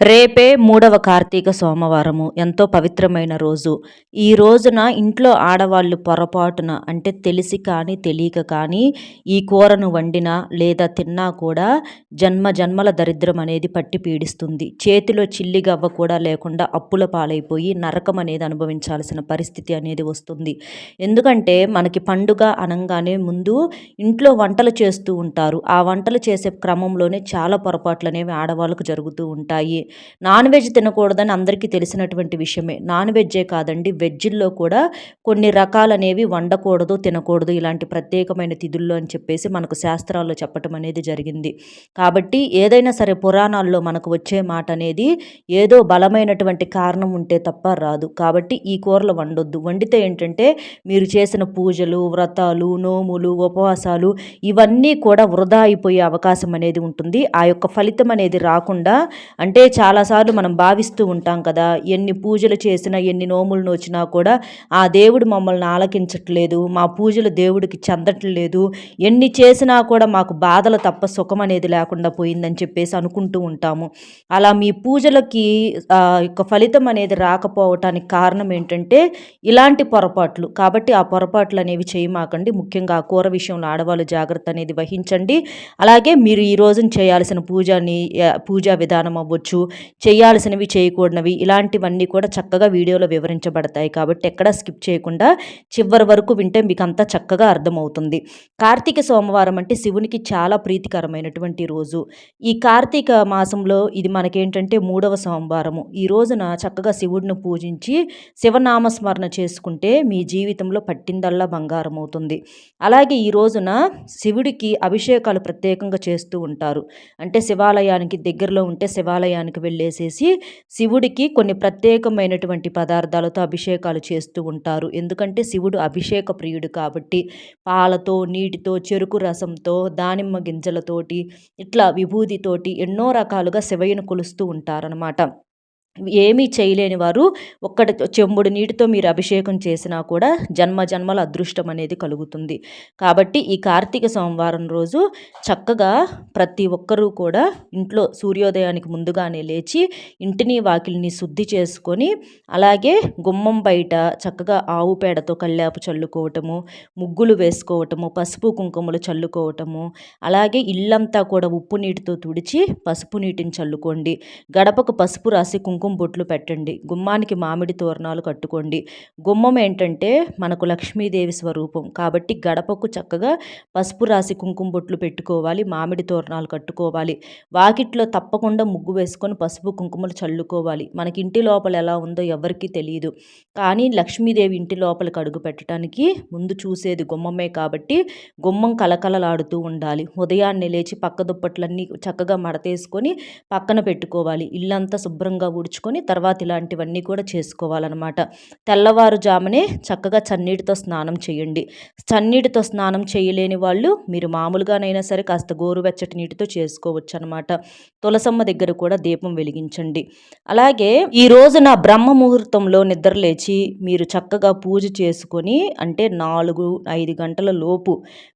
రేపే మూడవ కార్తీక సోమవారము. ఎంతో పవిత్రమైన రోజు. ఈ రోజున ఇంట్లో ఆడవాళ్ళు పొరపాటున అంటే తెలిసి కానీ తెలియక కానీ ఈ కూరను వండినా లేదా తిన్నా కూడా జన్మ జన్మల దరిద్రం అనేది పట్టి పీడిస్తుంది. చేతిలో చిల్లిగవ్వ కూడా లేకుండా అప్పుల పాలైపోయి నరకం అనేది అనుభవించాల్సిన పరిస్థితి అనేది వస్తుంది. ఎందుకంటే మనకి పండుగ అనగానే ముందు ఇంట్లో వంటలు చేస్తూ ఉంటారు. ఆ వంటలు చేసే క్రమంలోనే చాలా పొరపాట్లు అనేవి ఆడవాళ్ళకు జరుగుతూ ఉంటాయి. నాన్ వెజ్ తినకూడదని అందరికీ తెలిసినటువంటి విషయమే. నాన్ వెజ్జే కాదండి వెజ్జుల్లో కూడా కొన్ని రకాలనేవి వండకూడదు తినకూడదు ఇలాంటి ప్రత్యేకమైన తిథుల్లో అని చెప్పేసి మనకు శాస్త్రాల్లో చెప్పటం అనేది జరిగింది. కాబట్టి ఏదైనా సరే పురాణాల్లో మనకు వచ్చే మాట అనేది ఏదో బలమైనటువంటి కారణం ఉంటే తప్ప రాదు. కాబట్టి ఈ కూరలు వండొద్దు. వండితే ఏంటంటే మీరు చేసిన పూజలు వ్రతాలు నోములు ఉపవాసాలు ఇవన్నీ కూడా వృధా అయిపోయే అవకాశం అనేది ఉంటుంది. ఆ యొక్క ఫలితం అనేది రాకుండా అంటే చాలాసార్లు మనం భావిస్తూ ఉంటాం కదా ఎన్ని పూజలు చేసినా ఎన్ని నోములు నోచినా కూడా ఆ దేవుడు మమ్మల్ని ఆలకించట్లేదు మా పూజలు దేవుడికి చెందట్లేదు ఎన్ని చేసినా కూడా మాకు బాధలు తప్ప సుఖం అనేది లేకుండా పోయిందని చెప్పేసి అనుకుంటూ ఉంటాము. అలా మీ పూజలకి యొక్క ఫలితం అనేది రాకపోవటానికి కారణం ఏంటంటే ఇలాంటి పొరపాట్లు. కాబట్టి ఆ పొరపాట్లు అనేవి చేయమాకండి. ముఖ్యంగా ఆ కూర విషయంలో ఆడవాళ్ళు జాగ్రత్త అనేది వహించండి. అలాగే మీరు ఈ రోజున చేయాల్సిన పూజని పూజా విధానం అవ్వచ్చు చేయాల్సినవి చేయకూడనివి ఇలాంటివన్నీ కూడా చక్కగా వీడియోలో వివరించబడతాయి. కాబట్టి ఎక్కడ స్కిప్ చేయకుండా చివరి వరకు వింటే మీకు అంతా చక్కగా అర్థమవుతుంది. కార్తీక సోమవారం అంటే శివునికి చాలా ప్రీతికరమైనటువంటి రోజు. ఈ కార్తీక మాసంలో ఇది మనకేంటంటే మూడవ సోమవారము. ఈ రోజున చక్కగా శివుడిని పూజించి శివనామస్మరణ చేసుకుంటే మీ జీవితంలో పట్టిందల్లా బంగారం అవుతుంది అలాగే ఈ రోజున శివుడికి అభిషేకాలు ప్రత్యేకంగా చేస్తూ ఉంటారు. అంటే శివాలయానికి దగ్గరలో ఉంటే శివాలయానికి వెళ్ళేసేసి శివుడికి కొన్ని ప్రత్యేకమైనటువంటి పదార్థాలతో అభిషేకాలు చేస్తూ ఉంటారు. ఎందుకంటే శివుడు అభిషేక ప్రియుడు కాబట్టి పాలతో నీటితో చెరుకు రసంతో దానిమ్మ గింజలతోటి ఇట్లా విభూతితోటి ఎన్నో రకాలుగా శివయ్యను కొలుస్తూ ఉంటారనమాట ఏమీ చేయలేని వారు ఒక్కటి చెంబుడు నీటితో మీరు అభిషేకం చేసినా కూడా జన్మ జన్మల అదృష్టం అనేది కలుగుతుంది. కాబట్టి ఈ కార్తీక సోమవారం రోజు చక్కగా ప్రతి ఒక్కరూ కూడా ఇంట్లో సూర్యోదయానికి ముందుగానే లేచి ఇంటిని వాకిలిని శుద్ధి చేసుకొని అలాగే గుమ్మం బయట చక్కగా ఆవు పేడతో కల్లాపు చల్లుకోవటము ముగ్గులు వేసుకోవటము పసుపు కుంకుమలు చల్లుకోవటము అలాగే ఇల్లంతా కూడా ఉప్పు నీటితో తుడిచి పసుపు నీటిని చల్లుకోండి. గడపకు పసుపు రాసి కుంకుమ కుంకుమ బొట్లు పెట్టండి. గుమ్మానికి మామిడి తోరణాలు కట్టుకోండి. గుమ్మం ఏంటంటే మనకు లక్ష్మీదేవి స్వరూపం. కాబట్టి గడపకు చక్కగా పసుపు రాసి కుంకుమ బొట్లు పెట్టుకోవాలి. మామిడి తోరణాలు కట్టుకోవాలి. వాకిట్లో తప్పకుండా ముగ్గు వేసుకొని పసుపు కుంకుమలు చల్లుకోవాలి. మనకి ఇంటి లోపల ఎలా ఉందో ఎవరికీ తెలియదు. కానీ లక్ష్మీదేవి ఇంటి లోపలికి అడుగు పెట్టడానికి ముందు చూసేది గుమ్మమే కాబట్టి గుమ్మం కలకలలాడుతూ ఉండాలి. ఉదయాన్నే లేచి పక్క దుప్పట్లన్నీ చక్కగా మడతేసుకొని పక్కన పెట్టుకోవాలి. ఇల్లంతా శుభ్రంగా ఊడ్చు ఉంచుకొని తర్వాత ఇలాంటివన్నీ కూడా చేసుకోవాలన్నమాట. తెల్లవారుజామునే చక్కగా చన్నీటితో స్నానం చేయండి. చన్నీటితో స్నానం చేయలేని వాళ్ళు మీరు మామూలుగానైనా సరే కాస్త గోరువెచ్చటి నీటితో చేసుకోవచ్చు అనమాట తులసమ్మ దగ్గర కూడా దీపం వెలిగించండి. అలాగే ఈ రోజున బ్రహ్మ ముహూర్తంలో నిద్రలేచి మీరు చక్కగా పూజ చేసుకొని అంటే నాలుగు ఐదు గంటల లోపు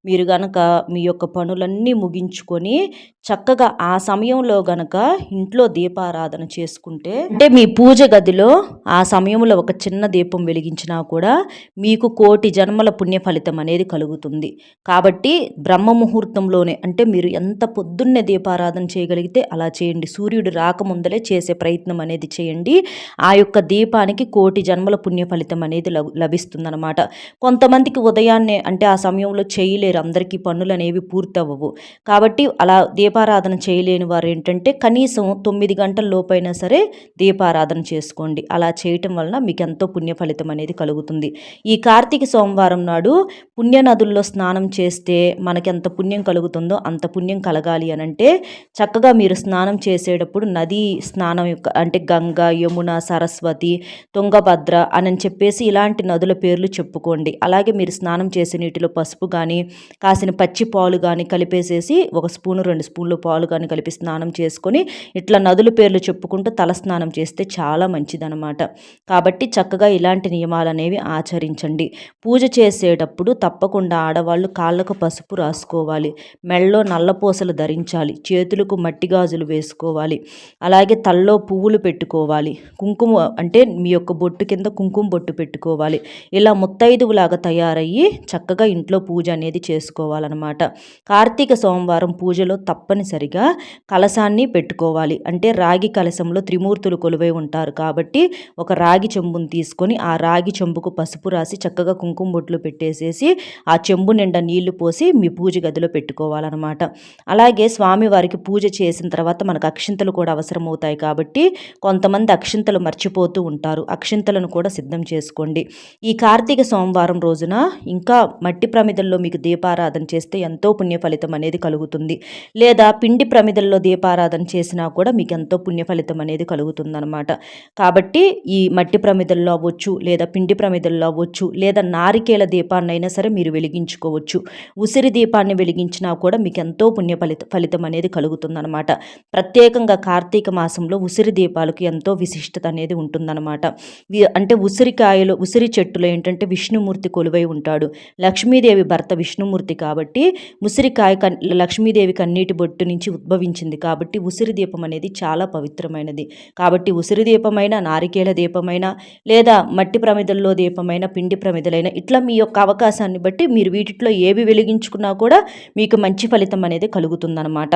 మీరు గనక మీ యొక్క పనులన్నీ ముగించుకొని చక్కగా ఆ సమయంలో గనక ఇంట్లో దీపారాధన చేసుకుంటే అంటే మీ పూజ గదిలో ఆ సమయంలో ఒక చిన్న దీపం వెలిగించినా కూడా మీకు కోటి జన్మల పుణ్య ఫలితం అనేది కలుగుతుంది. కాబట్టి బ్రహ్మ ముహూర్తంలోనే అంటే మీరు ఎంత పొద్దున్నే దీపారాధన చేయగలిగితే అలా చేయండి. సూర్యుడు రాకముందలే చేసే ప్రయత్నం అనేది చేయండి. ఆ యొక్క దీపానికి కోటి జన్మల పుణ్య ఫలితం అనేది లభిస్తుందన్నమాట. కొంతమందికి ఉదయాన్నే అంటే ఆ సమయంలో చేయలేరు. అందరికీ పనులు అనేవి పూర్తవ్వవు. కాబట్టి అలా దీపారాధన చేయలేని వారు ఏంటంటే కనీసం తొమ్మిది గంటల లోపైనా సరే దీపారాధన చేసుకోండి. అలా చేయటం వలన మీకు ఎంతో పుణ్య ఫలితం అనేది కలుగుతుంది. ఈ కార్తీక సోమవారం నాడు పుణ్య నదుల్లో స్నానం చేస్తే మనకి ఎంత పుణ్యం కలుగుతుందో అంత పుణ్యం కలగాలి అని అంటే చక్కగా మీరు స్నానం చేసేటప్పుడు నది స్నానం యొక్క అంటే గంగ యమున సరస్వతి తుంగభద్ర అని చెప్పేసి ఇలాంటి నదుల పేర్లు చెప్పుకోండి. అలాగే మీరు స్నానం చేసే నీటిలో పసుపు కానీ కాసిన పచ్చి పాలు కానీ కలిపేసేసి ఒక స్పూను రెండు స్పూన్లు పాలు కానీ కలిపి స్నానం చేసుకొని ఇట్లా నదుల పేర్లు చెప్పుకుంటూ తల స్నానం చేస్తే చాలా మంచిదనమాట కాబట్టి చక్కగా ఇలాంటి నియమాలు అనేవి ఆచరించండి. పూజ చేసేటప్పుడు తప్పకుండా ఆడవాళ్ళు కాళ్ళకు పసుపు రాసుకోవాలి. మెళ్ళలో నల్లపూసలు ధరించాలి. చేతులకు మట్టి గాజులు వేసుకోవాలి. అలాగే తల్లో పువ్వులు పెట్టుకోవాలి. కుంకుమ అంటే మీ యొక్క బొట్టు కింద కుంకుమ బొట్టు పెట్టుకోవాలి. ఇలా ముత్తైదువులాగా తయారయ్యి చక్కగా ఇంట్లో పూజ అనేది చేసుకోవాలన్నమాట. కార్తీక సోమవారం పూజలో తప్పనిసరిగా కలశాన్ని పెట్టుకోవాలి. అంటే రాగి కలశంలో త్రిమూర్తులు కొలువై ఉంటారు. కాబట్టి ఒక రాగి చెంబును తీసుకొని ఆ రాగి చెంబుకు పసుపు రాసి చక్కగా కుంకుమ బొట్లు పెట్టేసేసి ఆ చెంబు నిండా నీళ్ళు పోసి మీ పూజ గదిలో పెట్టుకోవాలన్నమాట. అలాగే స్వామివారికి పూజ చేసిన తర్వాత మనకు అక్షింతలు కూడా అవసరం అవుతాయి కాబట్టి కొంతమంది అక్షింతలు మర్చిపోతూ ఉంటారు. అక్షింతలను కూడా సిద్ధం చేసుకోండి. ఈ కార్తీక సోమవారం రోజున ఇంకా మట్టి ప్రమిదల్లో మీకు దీపారాధన చేస్తే ఎంతో పుణ్య ఫలితం అనేది కలుగుతుంది. లేదా పిండి ప్రమిదల్లో దీపారాధన చేసినా కూడా మీకు ఎంతో పుణ్య ఫలితం అనేది కలుగుతుంది. కలుగుతుందన్నమాట కాబట్టి ఈ మట్టి ప్రమిదల్లో అవ్వచ్చు లేదా పిండి ప్రమిదల్లో అవ్వచ్చు లేదా నారికేల దీపాన్ని అయినా సరే మీరు వెలిగించుకోవచ్చు. ఉసిరి దీపాన్ని వెలిగించినా కూడా మీకు ఎంతో పుణ్య ఫలిత ఫలితం అనేది కలుగుతుందన్నమాట. ప్రత్యేకంగా కార్తీక మాసంలో ఉసిరి దీపాలకు ఎంతో విశిష్టత అనేది ఉంటుందన్నమాట. అంటే ఉసిరికాయలు ఉసిరి చెట్టులో ఏంటంటే విష్ణుమూర్తి కొలువై ఉంటాడు. లక్ష్మీదేవి భర్త విష్ణుమూర్తి కాబట్టి ఉసిరికాయ కన్ లక్ష్మీదేవి కన్నీటి బొట్టు నుంచి ఉద్భవించింది కాబట్టి ఉసిరి దీపం అనేది చాలా పవిత్రమైనది. కాబట్టి కాబట్టి ఉసిరి దీపమైన నారికేల దీపమైన లేదా మట్టి ప్రమిదల్లో దీపమైన పిండి ప్రమిదలైన ఇట్లా మీ యొక్క అవకాశాన్ని బట్టి మీరు వీటిలో ఏవి వెలిగించుకున్నా కూడా మీకు మంచి ఫలితం అనేది కలుగుతుందన్నమాట.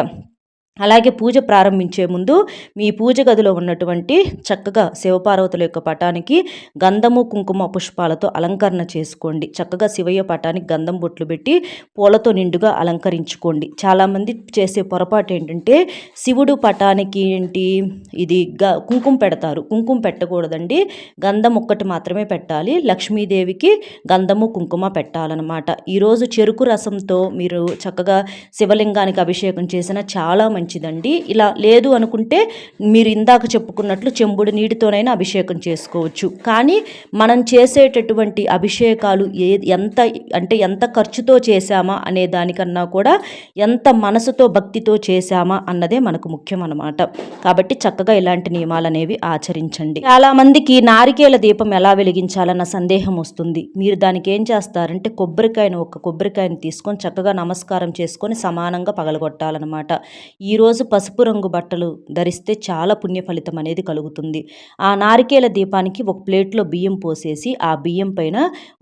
అలాగే పూజ ప్రారంభించే ముందు మీ పూజ గదిలో ఉన్నటువంటి చక్కగా శివపార్వతుల యొక్క పటానికి గంధము కుంకుమ పుష్పాలతో అలంకరణ చేసుకోండి. చక్కగా శివయ్య పటానికి గంధం బొట్లు పెట్టి పూలతో నిండుగా అలంకరించుకోండి. చాలామంది చేసే పొరపాటు ఏంటంటే శివుడు పటానికి ఏంటి? ఇది గ కుంకుమ పెడతారు. కుంకుమ పెట్టకూడదండి. గంధం ఒక్కటి మాత్రమే పెట్టాలి. లక్ష్మీదేవికి గంధము కుంకుమ పెట్టాలన్నమాట. ఈరోజు చెరుకు రసంతో మీరు చక్కగా శివలింగానికి అభిషేకం చేసిన చాలా మంచి మంచిదండి. ఇలా లేదు అనుకుంటే మీరు ఇందాక చెప్పుకున్నట్లు చెంబుడు నీటితోనైనా అభిషేకం చేసుకోవచ్చు. కానీ మనం చేసేటటువంటి అభిషేకాలు ఏ ఎంత అంటే ఎంత ఖర్చుతో చేశామా అనే దానికన్నా కూడా ఎంత మనసుతో భక్తితో చేశామా అన్నదే మనకు ముఖ్యం అనమాట కాబట్టి చక్కగా ఇలాంటి నియమాలు అనేవి ఆచరించండి. చాలా మందికి నారికేల దీపం ఎలా వెలిగించాలన్న సందేహం వస్తుంది. మీరు దానికి ఏం చేస్తారంటే కొబ్బరికాయను ఒక కొబ్బరికాయను తీసుకొని చక్కగా నమస్కారం చేసుకొని సమానంగా పగలగొట్టాలన్నమాట. ఈ ఈరోజు పసుపు రంగు బట్టలు ధరిస్తే చాలా పుణ్య ఫలితం అనేది కలుగుతుంది. ఆ నారికేల దీపానికి ఒక ప్లేట్లో బియ్యం పోసేసి ఆ బియ్యం పైన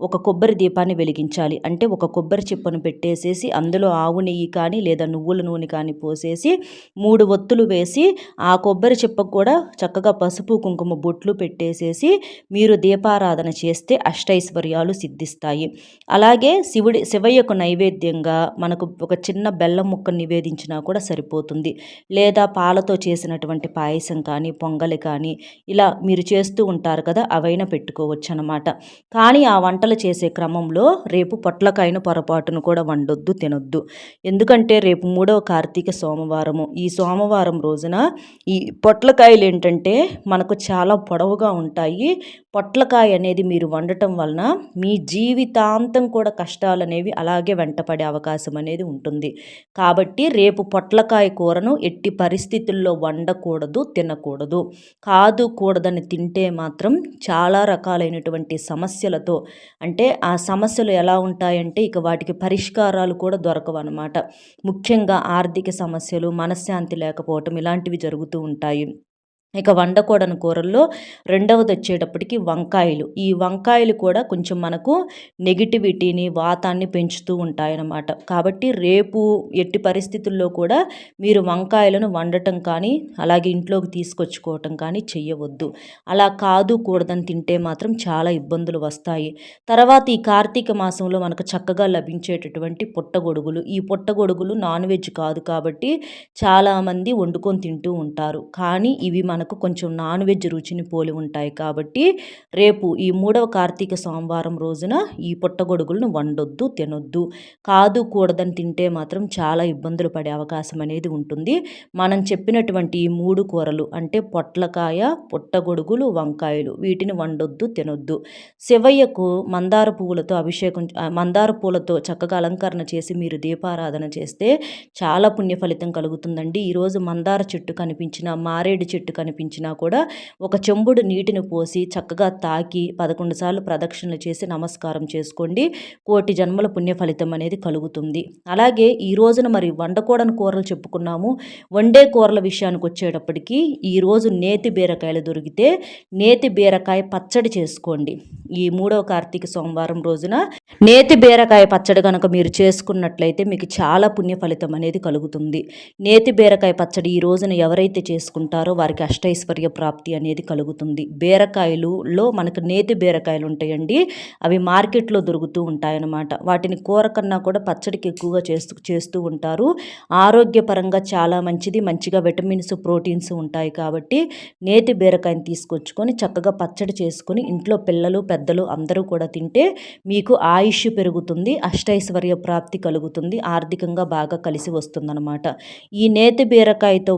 ఒక కొబ్బరి దీపాన్ని వెలిగించాలి. అంటే ఒక కొబ్బరి చిప్పను పెట్టేసేసి అందులో ఆవు నెయ్యి కానీ లేదా నువ్వుల నూనె కానీ పోసేసి మూడు ఒత్తులు వేసి ఆ కొబ్బరి చిప్పకు కూడా చక్కగా పసుపు కుంకుమ బొట్లు పెట్టేసేసి మీరు దీపారాధన చేస్తే అష్టైశ్వర్యాలు సిద్ధిస్తాయి. అలాగే శివుడి శివయ్యకు నైవేద్యంగా మనకు ఒక చిన్న బెల్లం ముక్క నివేదించినా కూడా సరిపోతుంది. ఉంటుంది లేదా పాలతో చేసినటువంటి పాయసం కానీ పొంగలి కానీ ఇలా మీరు చేస్తూ ఉంటారు కదా అవైనా పెట్టుకోవచ్చు అనమాట కానీ ఆ వంటలు చేసే క్రమంలో రేపు పొట్లకాయను పొరపాటును కూడా వండొద్దు తినొద్దు. ఎందుకంటే రేపు మూడవ కార్తీక సోమవారము. ఈ సోమవారం రోజున ఈ పొట్లకాయలు ఏంటంటే మనకు చాలా పొడవుగా ఉంటాయి. పొట్లకాయ అనేది మీరు వండటం వలన మీ జీవితాంతం కూడా కష్టాలు అనేవి అలాగే వెంటపడే అవకాశం అనేది ఉంటుంది. కాబట్టి రేపు పొట్లకాయ కూరను ఎట్టి పరిస్థితుల్లో వండకూడదు తినకూడదు. కాదు కూడదని తింటే మాత్రం చాలా రకాలైనటువంటి సమస్యలతో అంటే ఆ సమస్యలు ఎలా ఉంటాయంటే ఇక వాటికి పరిష్కారాలు కూడా దొరకవు అనమాట ముఖ్యంగా ఆర్థిక సమస్యలు మనశ్శాంతి లేకపోవటం ఇలాంటివి జరుగుతూ ఉంటాయి. ఇక వండకూడని కూరల్లో రెండవది వచ్చేటప్పటికి వంకాయలు. ఈ వంకాయలు కూడా కొంచెం మనకు నెగిటివిటీని వాతాన్ని పెంచుతూ ఉంటాయన్నమాట. కాబట్టి రేపు ఎట్టి పరిస్థితుల్లో కూడా మీరు వంకాయలను వండటం కానీ అలాగే ఇంట్లోకి తీసుకొచ్చుకోవటం కానీ చెయ్యవద్దు. అలా కాదు కూడదని తింటే మాత్రం చాలా ఇబ్బందులు వస్తాయి. తర్వాత ఈ కార్తీక మాసంలో మనకు చక్కగా లభించేటటువంటి పుట్టగొడుగులు. ఈ పుట్టగొడుగులు నాన్ వెజ్ కాదు కాబట్టి చాలామంది వండుకొని తింటూ ఉంటారు. కానీ ఇవి మన మనకు కొంచెం నాన్ వెజ్ రుచిని పోలి ఉంటాయి కాబట్టి రేపు ఈ మూడవ కార్తీక సోమవారం రోజున ఈ పుట్టగొడుగులను వండొద్దు తినొద్దు. కాదు కూడదని తింటే మాత్రం చాలా ఇబ్బందులు పడే అవకాశం అనేది ఉంటుంది. మనం చెప్పినటువంటి ఈ మూడు కూరలు అంటే పొట్లకాయ పుట్టగొడుగులు వంకాయలు వీటిని వండొద్దు తినొద్దు. శివయ్యకు మందార పువ్వులతో అభిషేకం మందార పూలతో చక్కగా అలంకరణ చేసి మీరు దీపారాధన చేస్తే చాలా పుణ్య ఫలితం కలుగుతుందండి. ఈరోజు మందార చెట్టు కనిపించిన మారేడు చెట్టు కనిపించిన కనిపించినా కూడా ఒక చెంబుడు నీటిని పోసి చక్కగా తాకి పదకొండు సార్లు ప్రదక్షిణలు చేసి నమస్కారం చేసుకోండి. కోటి జన్మల పుణ్య ఫలితం అనేది కలుగుతుంది. అలాగే ఈ రోజున మరి వండకూడని కూరలు చెప్పుకున్నాము. వండే కూరల విషయానికి వచ్చేటప్పటికి ఈరోజు నేతి బీరకాయలు దొరికితే నేతి బీరకాయ పచ్చడి చేసుకోండి. ఈ మూడవ కార్తీక సోమవారం రోజున నేతి బీరకాయ పచ్చడి కనుక మీరు చేసుకున్నట్లయితే మీకు చాలా పుణ్య ఫలితం అనేది కలుగుతుంది. నేతి బీరకాయ పచ్చడి ఈ రోజున ఎవరైతే చేసుకుంటారో వారికి అష్టైశ్వర్య ప్రాప్తి అనేది కలుగుతుంది. బీరకాయలులో మనకు నేతి బీరకాయలు ఉంటాయండి. అవి మార్కెట్లో దొరుకుతూ ఉంటాయన్నమాట. వాటిని కూర కన్నా కూడా పచ్చడికి ఎక్కువగా చేస్తూ చేస్తూ ఉంటారు. ఆరోగ్యపరంగా చాలా మంచిది. మంచిగా విటమిన్స్ ప్రోటీన్స్ ఉంటాయి కాబట్టి నేతి బీరకాయని తీసుకొచ్చుకొని చక్కగా పచ్చడి చేసుకొని ఇంట్లో పిల్లలు పెద్దలు అందరూ కూడా తింటే మీకు ఆయుష్ పెరుగుతుంది. అష్టైశ్వర్య ప్రాప్తి కలుగుతుంది. ఆర్థికంగా బాగా కలిసి వస్తుందన్నమాట. ఈ నేతి బీరకాయతో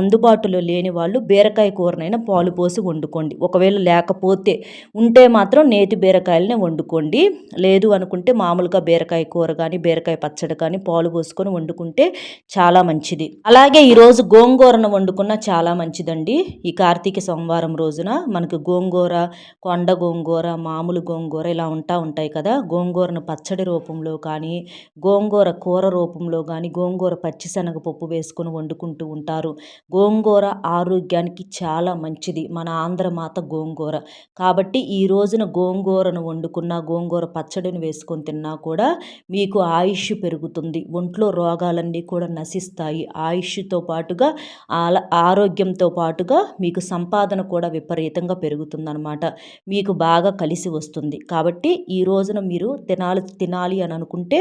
అందుబాటులో లేని వాళ్ళు బీరకాయ కూరనైనా పాలు పోసి వండుకోండి. ఒకవేళ లేకపోతే ఉంటే మాత్రం నేతి బీరకాయలనే వండుకోండి. లేదు అనుకుంటే మామూలుగా బీరకాయ కూర కానీ బీరకాయ పచ్చడి కానీ పాలు పోసుకొని వండుకుంటే చాలా మంచిది. అలాగే ఈరోజు గోంగూరను వండుకున్న చాలా మంచిదండి. ఈ కార్తీక సోమవారం రోజున మనకు గోంగూర కొండ గోంగూర మామూలు గోంగూర ఇలా ఉంటా ఉంటాయి కదా. గోంగూరను పచ్చడి రూపంలో కానీ గోంగూర కూర రూపంలో కానీ గోంగూర పచ్చిశనగ పప్పు వేసుకొని వండుకుంటూ ఉంటారు. గోంగూర ఆరోగ్యానికి చాలా మంచిది. మన ఆంధ్రమాత గోంగూర. కాబట్టి ఈ రోజున గోంగూరను వండుకున్న గోంగూర పచ్చడిని వేసుకొని తిన్నా కూడా మీకు ఆయుష్ పెరుగుతుంది. ఒంట్లో రోగాలన్నీ కూడా నశిస్తాయి. ఆయుష్తో పాటుగా ఆరోగ్యంతో పాటుగా మీకు సంపాదన కూడా విపరీతంగా పెరుగుతుందనమాట మీకు బాగా కలిసి వస్తుంది. కాబట్టి ఈ రోజున మీరు తినాలి తినాలి అని అనుకుంటే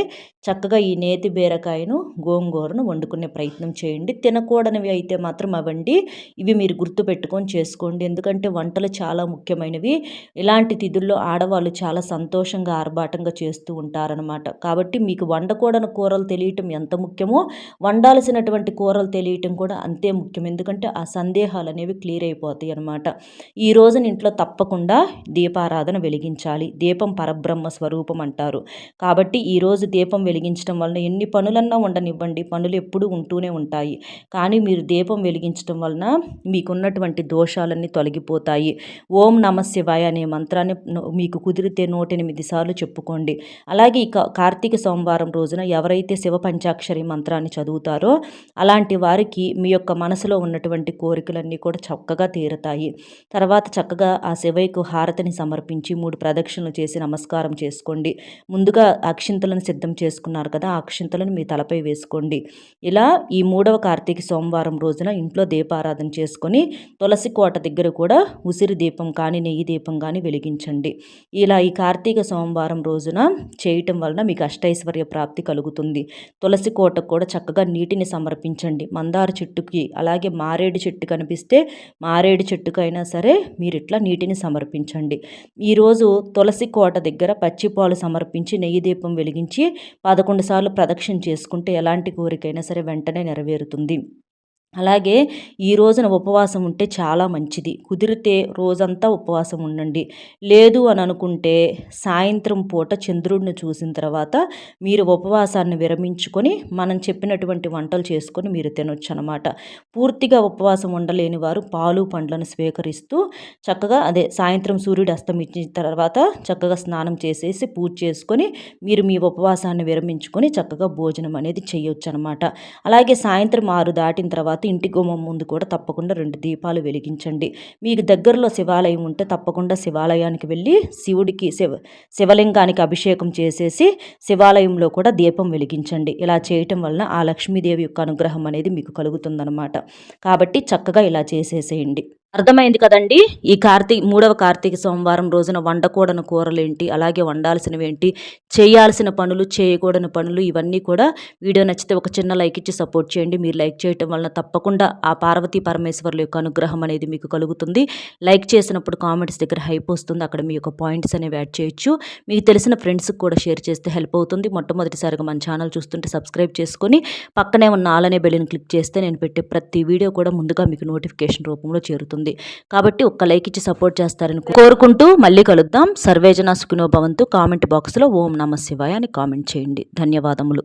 చక్కగా ఈ నేతి బీరకాయను గోంగూరను వండుకునే ప్రయత్నం చేయండి. తినకూడనివి అయితే మాత్రం అవండి. ఇవి మీరు మీరు గుర్తుపెట్టుకొని చేసుకోండి. ఎందుకంటే వంటలు చాలా ముఖ్యమైనవి. ఇలాంటి తిథుల్లో ఆడవాళ్ళు చాలా సంతోషంగా ఆర్భాటంగా చేస్తూ ఉంటారనమాట కాబట్టి మీకు వండకూడని కూరలు తెలియటం ఎంత ముఖ్యమో వండాల్సినటువంటి కూరలు తెలియటం కూడా అంతే ముఖ్యం. ఎందుకంటే ఆ సందేహాలు అనేవి క్లియర్ అయిపోతాయి అనమాట ఈ రోజున ఇంట్లో తప్పకుండా దీపారాధన వెలిగించాలి. దీపం పరబ్రహ్మ స్వరూపం అంటారు. కాబట్టి ఈరోజు దీపం వెలిగించడం వలన ఎన్ని పనులన్నా ఉండనివ్వండి. పనులు ఎప్పుడూ ఉంటూనే ఉంటాయి. కానీ మీరు దీపం వెలిగించడం వలన మీ మీకున్నటువంటి దోషాలన్నీ తొలగిపోతాయి. ఓం నమ శివాయ అనే మంత్రాన్ని మీకు కుదిరితే నూట ఎనిమిది సార్లు చెప్పుకోండి. అలాగే ఇక కార్తీక సోమవారం రోజున ఎవరైతే శివ పంచాక్షరి మంత్రాన్ని చదువుతారో అలాంటి వారికి మీ యొక్క మనసులో ఉన్నటువంటి కోరికలన్నీ కూడా చక్కగా తీరుతాయి. తర్వాత చక్కగా ఆ శివయ్యకు హారతిని సమర్పించి మూడు ప్రదక్షిణలు చేసి నమస్కారం చేసుకోండి. ముందుగా అక్షింతలను సిద్ధం చేసుకున్నారు కదా ఆ అక్షింతలను మీ తలపై వేసుకోండి. ఇలా ఈ మూడవ కార్తీక సోమవారం రోజున ఇంట్లో దీపారాధన చేసుకొని తులసి కోట దగ్గర కూడా ఉసిరి దీపం కానీ నెయ్యి దీపం కానీ వెలిగించండి. ఇలా ఈ కార్తీక సోమవారం రోజున చేయటం వలన మీకు అష్టైశ్వర్య ప్రాప్తి కలుగుతుంది. తులసి కోటకు కూడా చక్కగా నీటిని సమర్పించండి. మందార చెట్టుకి అలాగే మారేడు చెట్టు కనిపిస్తే మారేడు చెట్టుకైనా సరే మీరు ఇట్లా నీటిని సమర్పించండి. ఈరోజు తులసి కోట దగ్గర పచ్చిపాలు సమర్పించి నెయ్యి దీపం వెలిగించి పదకొండు సార్లు ప్రదక్షిణ చేసుకుంటే ఎలాంటి కోరికైనా సరే వెంటనే నెరవేరుతుంది. అలాగే ఈ రోజున ఉపవాసం ఉంటే చాలా మంచిది. కుదిరితే రోజంతా ఉపవాసం ఉండండి. లేదు అని అనుకుంటే సాయంత్రం పూట చంద్రుడిని చూసిన తర్వాత మీరు ఉపవాసాన్ని విరమించుకొని మనం చెప్పినటువంటి వంటలు చేసుకొని మీరు తినొచ్చు అనమాట పూర్తిగా ఉపవాసం ఉండలేని వారు పాలు పండ్లను స్వీకరిస్తూ చక్కగా అదే సాయంత్రం సూర్యుడు అస్తమించిన తర్వాత చక్కగా స్నానం చేసేసి పూజ చేసుకొని మీరు మీ ఉపవాసాన్ని విరమించుకొని చక్కగా భోజనం అనేది చేయొచ్చు అనమాట అలాగే సాయంత్రం ఆరు దాటిన తర్వాత తర్వాత ఇంటి గుమ్మం ముందు కూడా తప్పకుండా రెండు దీపాలు వెలిగించండి. మీకు దగ్గరలో శివాలయం ఉంటే తప్పకుండా శివాలయానికి వెళ్ళి శివుడికి శివ శివలింగానికి అభిషేకం చేసేసి శివాలయంలో కూడా దీపం వెలిగించండి. ఇలా చేయటం వలన ఆ లక్ష్మీదేవి యొక్క అనుగ్రహం అనేది మీకు కలుగుతుందన్నమాట. కాబట్టి చక్కగా ఇలా చేసేసేయండి. అర్థమైంది కదండి? ఈ కార్తీక మూడవ కార్తీక సోమవారం రోజున వండకూడని కూరలు ఏంటి అలాగే వండాల్సినవేంటి? చేయాల్సిన పనులు చేయకూడని పనులు ఇవన్నీ కూడా వీడియో నచ్చితే ఒక చిన్న లైక్ ఇచ్చి సపోర్ట్ చేయండి. మీరు లైక్ చేయటం వలన తప్పకుండా ఆ పార్వతీ పరమేశ్వర్ల యొక్క అనుగ్రహం అనేది మీకు కలుగుతుంది. లైక్ చేసినప్పుడు కామెంట్స్ దగ్గర హైప్ వస్తుంది. అక్కడ మీ యొక్క పాయింట్స్ అనేవి యాడ్ చేయొచ్చు. మీకు తెలిసిన ఫ్రెండ్స్కి కూడా షేర్ చేస్తే హెల్ప్ అవుతుంది. మొట్టమొదటిసారిగా మన ఛానల్ చూస్తుంటే సబ్స్క్రైబ్ చేసుకొని పక్కనే ఉన్న ఆలనే బెల్లిని క్లిక్ చేస్తే నేను పెట్టే ప్రతి వీడియో కూడా ముందుగా మీకు నోటిఫికేషన్ రూపంలో చేరుతుంది. అవుతుంది కాబట్టి ఒక్క లైక్ ఇచ్చి సపోర్ట్ చేస్తారని కోరుకుంటూ మళ్ళీ కలుద్దాం. సర్వేజన సుఖినో భవంతు కామెంట్ బాక్స్లో. ఓం నమ శివాయ అని కామెంట్ చేయండి. ధన్యవాదములు.